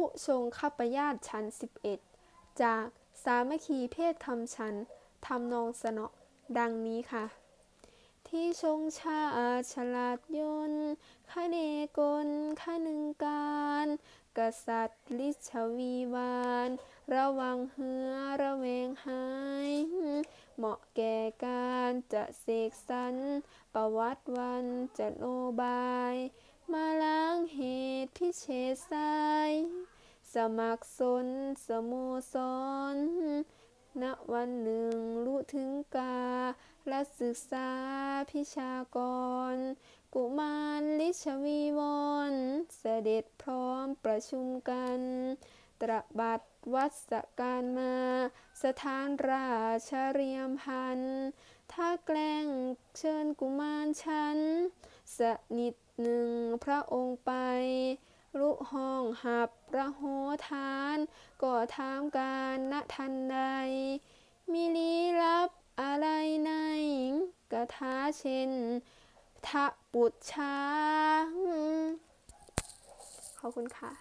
ผู้ทรงขัปยาติชั้น 11 จากสามัคคีเพศคำชั้นทำนองสนอดังนี้ค่ะ ที่ชงชาฉลาดยนต์คเนกลคนึงการ กษัตริย์ลิชวีวาน ระวังเหือระแวงหาย เหมาะแก่การจะเสกสรรประวัติวันจะโนบาย มาล้างเหตุิเศษไซสมัครสนสโมสรณวันหนึ่งรู้ถึงกาและศึกษาพิชากร กุมารลิชวีวรณ์เสด็จพร้อมประชุมกัน ตระบัดวัดสการมา สถานราชเรียมพัน ถ้าแกล้งเชิญกุมารฉัน สนิดหนึ่งพระองค์ไป รุห้องหับระโหทาน ก็ถามการณทันใด มีลี้ลับอะไรในกระทาเช่นทะปุดช้าง ขอบคุณค่ะ